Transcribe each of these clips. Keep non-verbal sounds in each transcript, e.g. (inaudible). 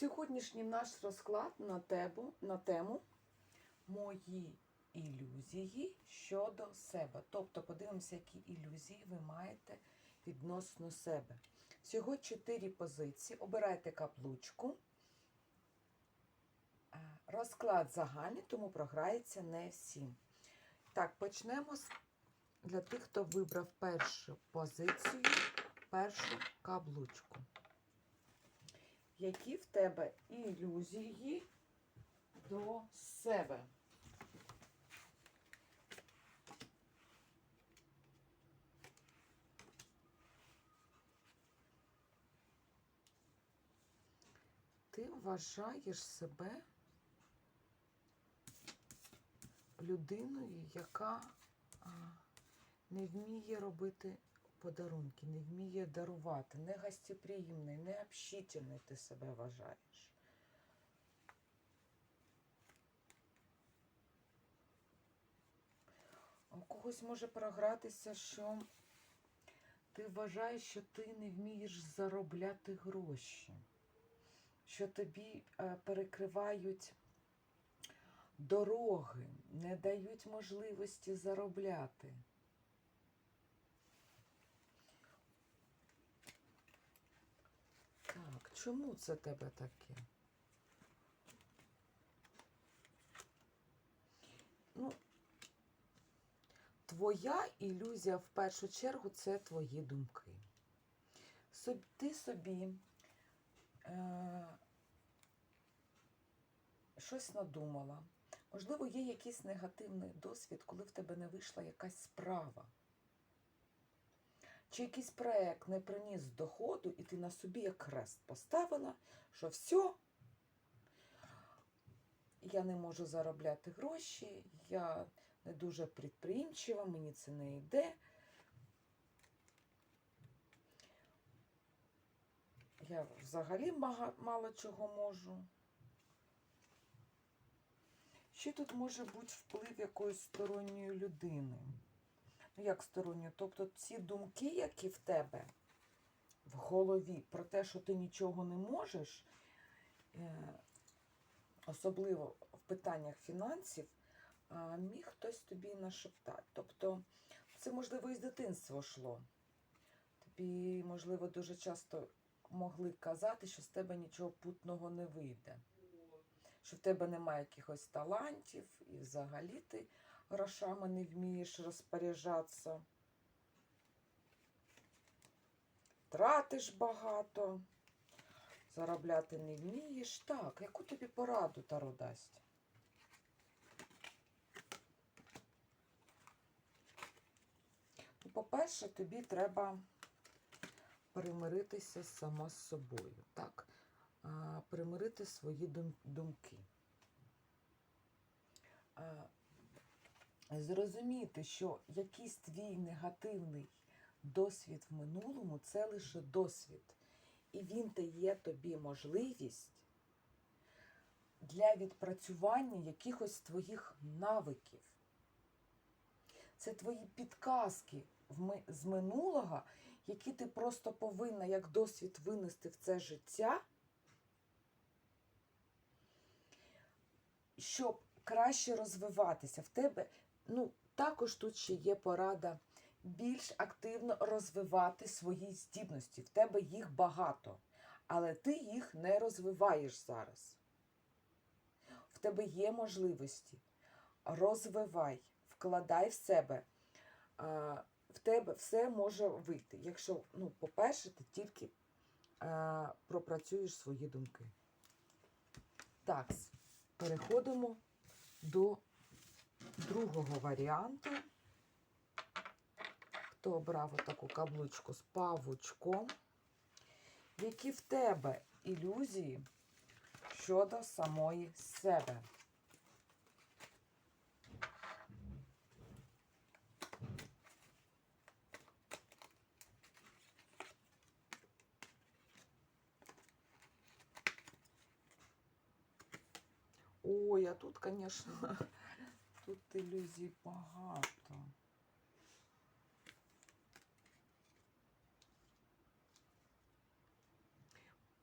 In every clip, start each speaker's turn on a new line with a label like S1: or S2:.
S1: Сьогоднішній наш розклад на тему, на тему мої ілюзії щодо себе. Тобто подивимося, які ілюзії ви маєте відносно себе. Всього чотири позиції. Обирайте каплучку. Е, Розклад загальний, тому програється не всім. Так, почнемо з для тих, хто вибрав першу позицію, першу каблучку. Які в тебе ілюзії до себе? Ти вважаєш себе людиною, яка не вміє робити подарунки, не вміє дарувати, не гостеприємний, не общительний ти себе вважаєш. У когось може програтися, що ти вважаєш, що ти не вмієш заробляти гроші, що тобі е, перекривають дороги, не дають можливості заробляти. Так, чому це тебе таке? Ну, твоя ілюзія в першу чергу це твої думки. Ти собі е, щось надумала. Можливо, є якийсь негативний досвід, коли в тебе не вийшла якась справа. Чи якийсь проект не приніс доходу, і ти на собі як хрест поставила, що все, я не можу заробляти гроші, я не дуже підприємчива, мені це не йде. Я взагалі мало чого можу. Ще тут може бути вплив якоїсь сторонньої людини. Ну, як сторонньої? Тобто ці думки, які в тебе в голові про те, що ти нічого не можеш, е, особливо в питаннях фінансів, міг хтось тобі нашептати. Тобто це, можливо, із дитинства йшло. Тобі, можливо, дуже часто могли казати, що з тебе нічого путного не вийде. Що в тебе немає якихось талантів, і взагалі ти грошами не вмієш розпоряджатися. Тратиш багато, заробляти не вмієш. Так, яку тобі пораду Таро дасть? Ну, По-перше, тобі треба примиритися сама з собою. Так? Примирити свої думки. А, зрозуміти, що якийсь твій негативний досвід в минулому це лише досвід. І він дає тобі можливість для відпрацювання якихось твоїх навиків. Це твої підказки з минулого, які ти просто повинна як досвід винести в це життя, щоб краще розвиватися. В тебе, ну, також тут ще є порада більш активно розвивати свої здібності. В тебе їх багато, але ти їх не розвиваєш зараз. В тебе є можливості. Розвивай, вкладай в себе. В тебе все може вийти. Якщо, ну, по-перше, ти тільки пропрацюєш свої думки. Так, переходимо до другого варіанту. Хто обрав таку каблучку з павучком? Які в тебе ілюзії щодо самої себе? Ой, а тут, звісно, (laughs) тут ілюзій багато.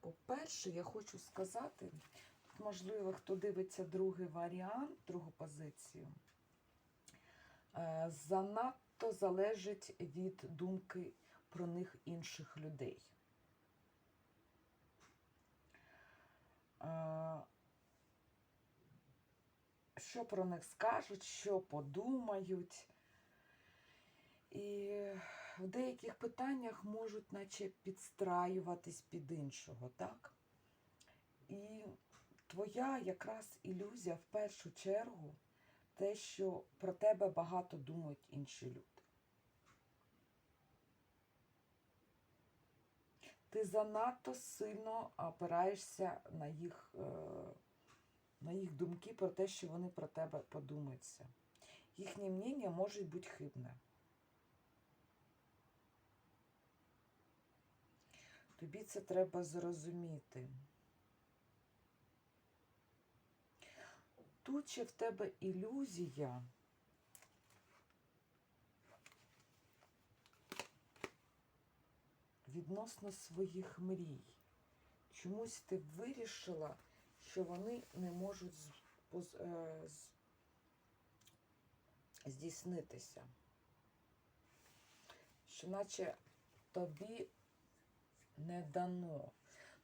S1: По перше, я хочу сказати, можливо, хто дивиться другий варіант, другу позицію, е, занадто залежить від думки про них інших людей. Що про них скажуть, що подумають. І в деяких питаннях можуть наче підстраюватись під іншого, так? І твоя якраз ілюзія в першу чергу те, що про тебе багато думають інші люди. Ти занадто сильно опираєшся на їх, е, на їх думки про те, що вони про тебе подумаються. Їхнє мнення може бути хибне. Тобі це треба зрозуміти. Тут ще в тебе ілюзія. Відносно своїх мрій. Чомусь ти вирішила, що вони не можуть е, здійснитися. Що наче тобі не дано.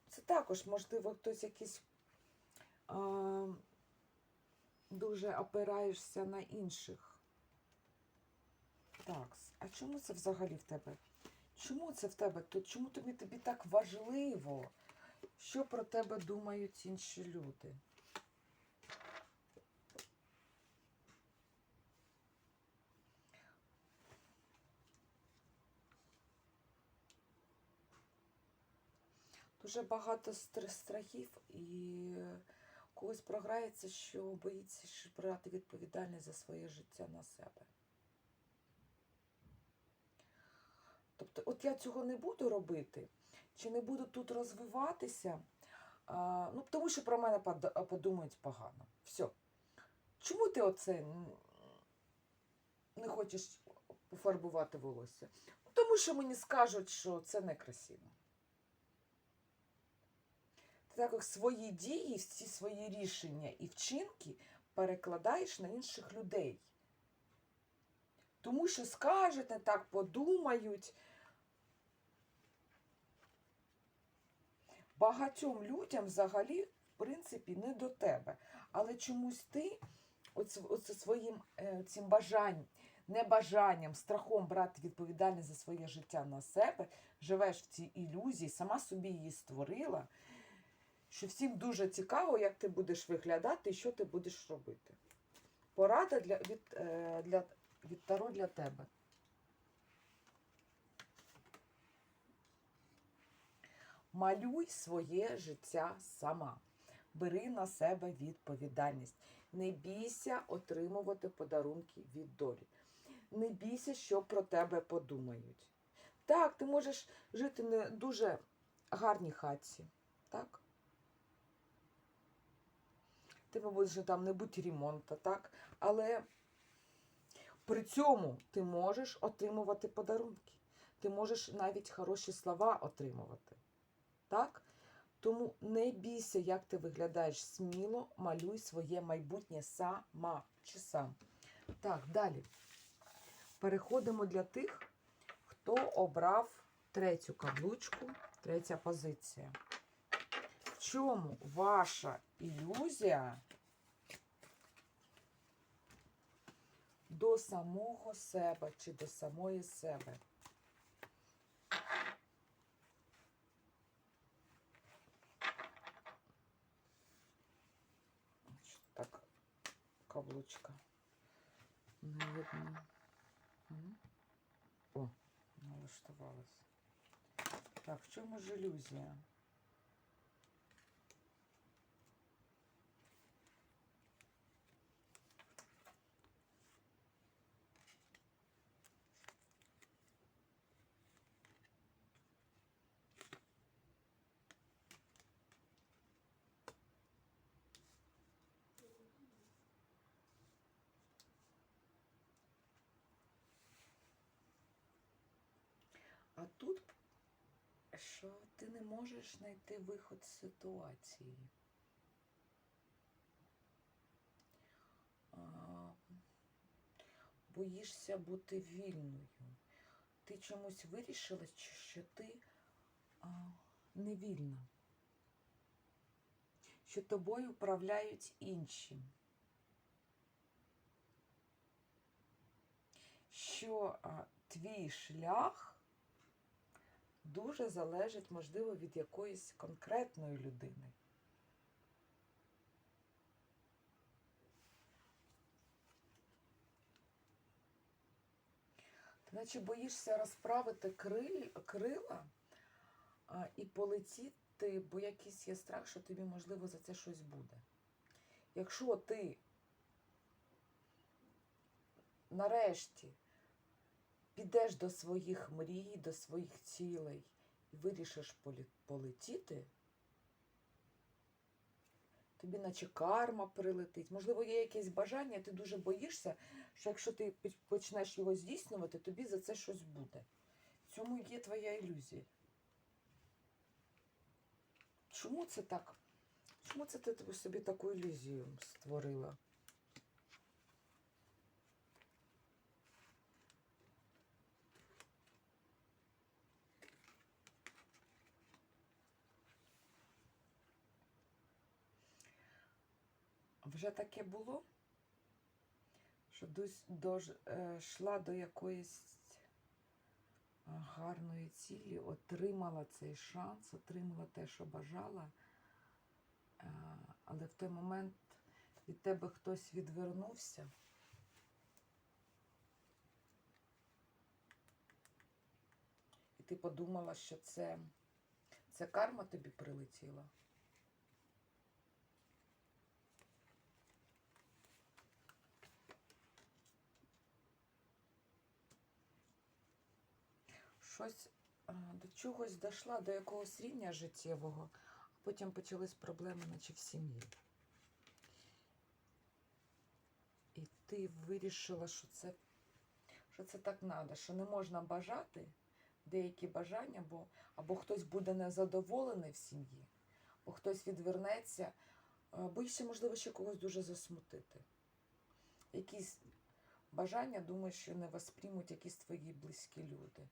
S1: Це також, можливо, хтось якийсь а, дуже опираєшся на інших. Так, а чому це взагалі в тебе? Чому це в тебе тут? Чому тобі, тобі так важливо, що про тебе думають інші люди? Дуже багато стр- страхів і когось програється, що боїться брати відповідальність за своє життя на себе. Тобто, от я цього не буду робити, чи не буду тут розвиватися, а, ну, тому що про мене подумають погано. Все. Чому ти оце не хочеш пофарбувати волосся? Тому що мені скажуть, що це некрасиво. Ти так як свої дії, всі свої рішення і вчинки перекладаєш на інших людей. Тому що скажуть, не так подумають. Багатьом людям взагалі, в принципі, не до тебе. Але чомусь ти оце, оце своїм е, цим бажанням, небажанням, страхом брати відповідальність за своє життя на себе, живеш в цій ілюзії, сама собі її створила що всім дуже цікаво, як ти будеш виглядати і що ти будеш робити. Порада для, від, е, для, від Таро для тебе. Малюй своє життя сама. Бери на себе відповідальність. Не бійся отримувати подарунки від долі. Не бійся, що про тебе подумають. Так, ти можеш жити не дуже гарній хатці. Так? тебе буде там не бути ремонту, так? Але при цьому ти можеш отримувати подарунки. Ти можеш навіть хороші слова отримувати. Так? Тому не бійся, як ти виглядаєш сміло, малюй своє майбутнє сама чи сам. Так, далі. Переходимо для тих, хто обрав третю каблучку, третя позиція. В чому ваша ілюзія до самого себе чи до самої себе? Так, каблучка. Не видно. О, налаштувалась. Так, в чому ж ілюзія? А тут що ти не можеш знайти виход з ситуації. Боїшся бути вільною. Ти чомусь вирішила, що ти не вільна, що тобою управляють інші. Що а, твій шлях дуже залежить, можливо, від якоїсь конкретної людини. Наче боїшся розправити крила а, і полетіти, бо якийсь є страх, що тобі, можливо, за це щось буде. Якщо ти нарешті підеш до своїх мрій, до своїх цілей і вирішиш полетіти, тобі наче карма прилетить. Можливо, є якесь бажання, ти дуже боїшся, що якщо ти почнеш його здійснювати, тобі за це щось буде. В цьому є твоя ілюзія. Чому це так? Чому це ти собі таку ілюзію створила? Вже таке було, що дож, е, до якоїсь гарної цілі, отримала цей шанс, отримала те, що бажала, е, але в той момент від тебе хтось відвернувся. І ти подумала, що це, це карма тобі прилетіла. Щось до чогось дійшла, до якогось рівня життєвого, а потім почались проблеми, наче в сім'ї. І ти вирішила, що це, що це так треба, що не можна бажати деякі бажання, бо або хтось буде незадоволений в сім'ї, або хтось відвернеться, боїшся, можливо, ще когось дуже засмутити. Якісь бажання, думаєш, що не восприймуть якісь твої близькі люди.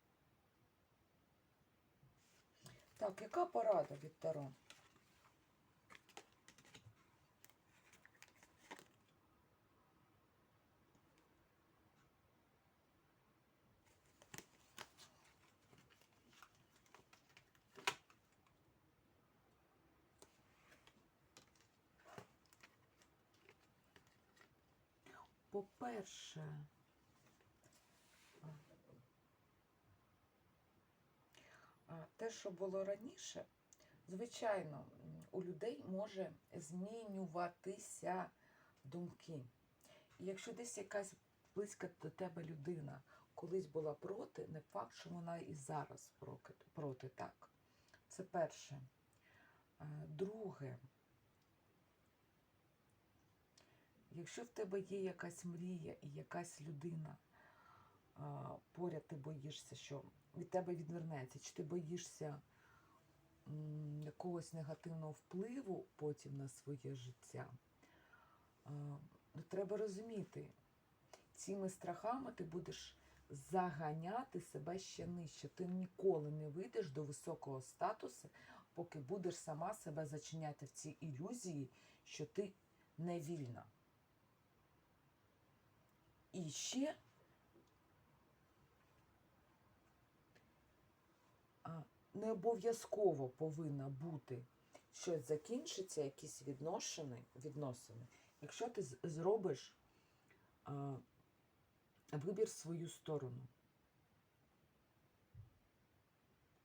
S1: Так, яка порада від Таро? По-перше, А те, що було раніше, звичайно, у людей може змінюватися думки. І якщо десь якась близька до тебе людина колись була проти, не факт, що вона і зараз проти так. Це перше. Е, Друге, якщо в тебе є якась мрія і якась людина, поряд ти боїшся, що від тебе відвернеться, чи ти боїшся якогось негативного впливу потім на своє життя, ну, треба розуміти, цими страхами ти будеш заганяти себе ще нижче. Ти ніколи не вийдеш до високого статусу, поки будеш сама себе зачиняти в цій ілюзії, що ти не вільна. І ще а, не обов'язково повинна бути щось закінчиться, якісь відносини, відносини якщо ти зробиш а, вибір в свою сторону.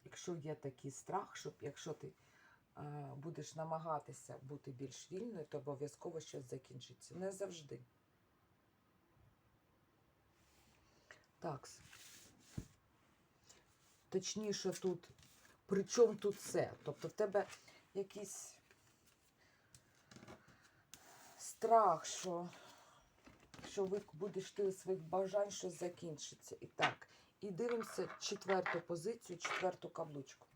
S1: Якщо є такий страх, щоб якщо ти а, будеш намагатися бути більш вільною, то обов'язково щось закінчиться. Не завжди. Так. Точніше тут, при чому тут це? Тобто в тебе якийсь страх, що, що ви будеш ти своїх бажань, щось закінчиться. І так. І дивимося четверту позицію, четверту каблучку.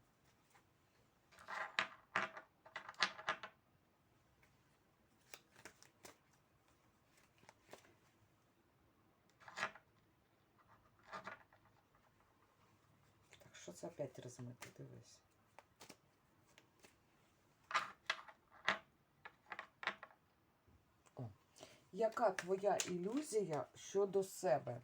S1: Прийдеться опять розмити, дивись. Яка твоя ілюзія щодо себе?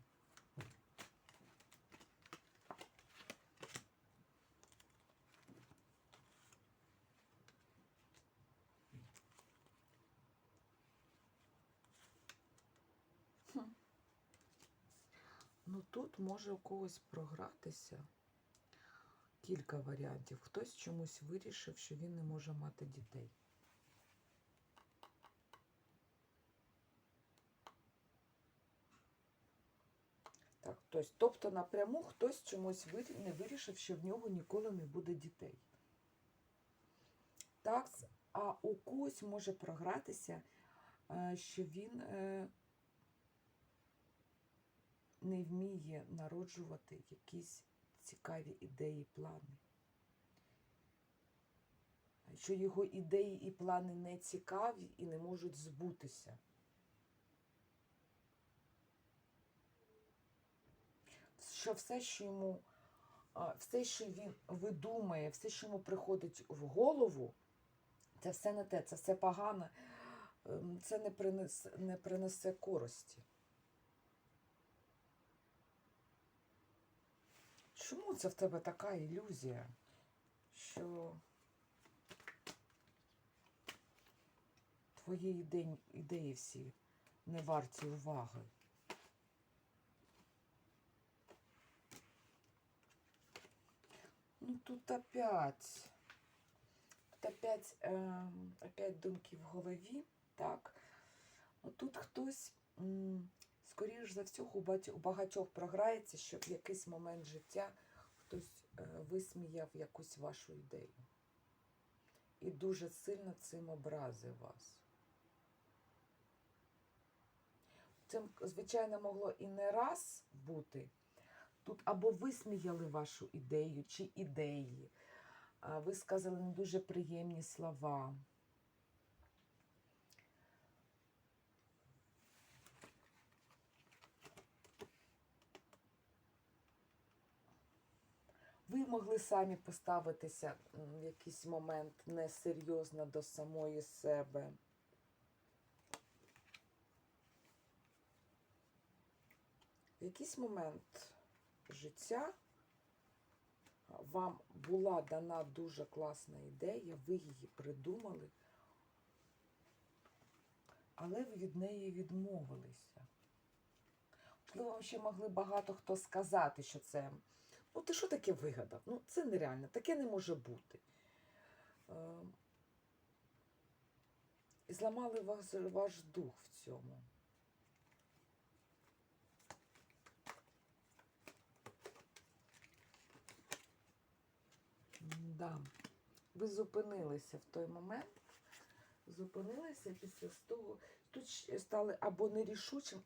S1: Ну тут може у когось програтися кілька варіантів. Хтось чомусь вирішив, що він не може мати дітей. Так, тобто, тобто напряму хтось чомусь не вирішив, що в нього ніколи не буде дітей. Так, а у когось може програтися, е, що він е, не вміє народжувати якісь цікаві ідеї, плани. Що його ідеї і плани не цікаві і не можуть збутися. Що все, що йому, все, що він видумає, все, що йому приходить в голову, це все не те, це все погано, ем, це не принесе, не принесе користі. Чому це в тебе така ілюзія, що твої ідеї, всі не варті уваги? Ну тут опять, тут опять, ем, опять думки в голові, так. От Тут хтось, скоріш за всього, у багатьох програється, що в якийсь момент життя хтось е, висміяв якусь вашу ідею. І дуже сильно цим образив вас. Це, звичайно, могло і не раз бути. Тут або висміяли вашу ідею чи ідеї, а висказали не дуже приємні слова. Ви могли самі поставитися в якийсь момент несерйозно до самої себе. В якийсь момент життя вам була дана дуже класна ідея, ви її придумали, але ви від неї відмовилися. Можливо, вам ще могли багато хто сказати, що це. Ну, ти що таке вигадав? Ну, це нереально, таке не може бути. Е, І зламали вас, ваш дух в цьому. Да. Ви зупинилися в той момент, зупинилися після того. Тут стали або нерішучим,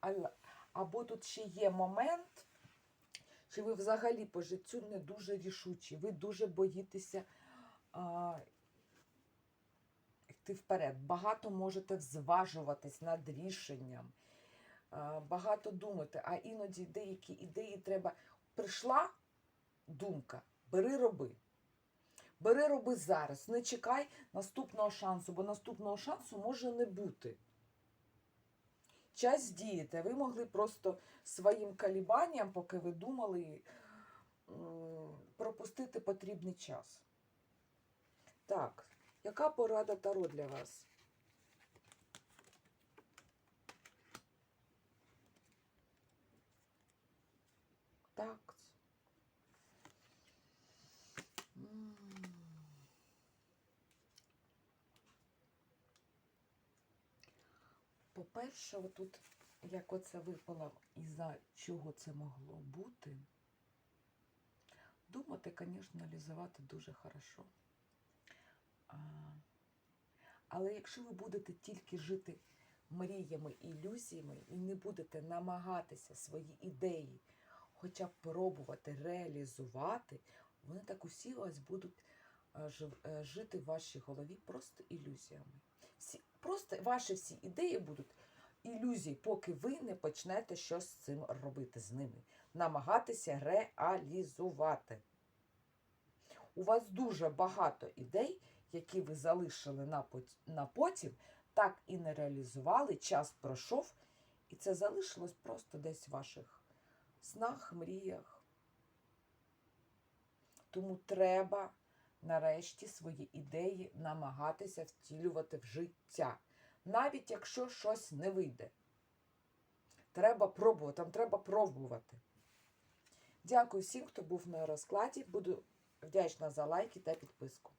S1: або тут ще є момент, що ви взагалі по життю не дуже рішучі. Ви дуже боїтеся а, йти вперед. Багато можете зважуватись над рішенням, а, багато думати, а іноді деякі ідеї треба. Прийшла думка, бери роби. Бери роби зараз, не чекай наступного шансу, бо наступного шансу може не бути. Час діяти. Ви могли просто своїм калібанням, поки ви думали, пропустити потрібний час. Так, яка порада Таро для вас? Так. М. По-перше, отут, як оце випало, і за чого це могло бути, думати, звісно, аналізувати дуже хорошо. А, але якщо ви будете тільки жити мріями, ілюзіями і не будете намагатися свої ідеї хоча б пробувати реалізувати, вони так усі у вас будуть е, е, жити в вашій голові просто ілюзіями. Всі, просто ваші всі ідеї будуть ілюзії, поки ви не почнете щось з цим робити з ними. Намагатися реалізувати. У вас дуже багато ідей, які ви залишили на, пот- потім, так і не реалізували, час пройшов, і це залишилось просто десь в ваших снах, мріях. Тому треба нарешті свої ідеї намагатися втілювати в життя. Навіть якщо щось не вийде. Треба пробувати, там треба пробувати. Дякую всім, хто був на розкладі. Буду вдячна за лайки та підписку.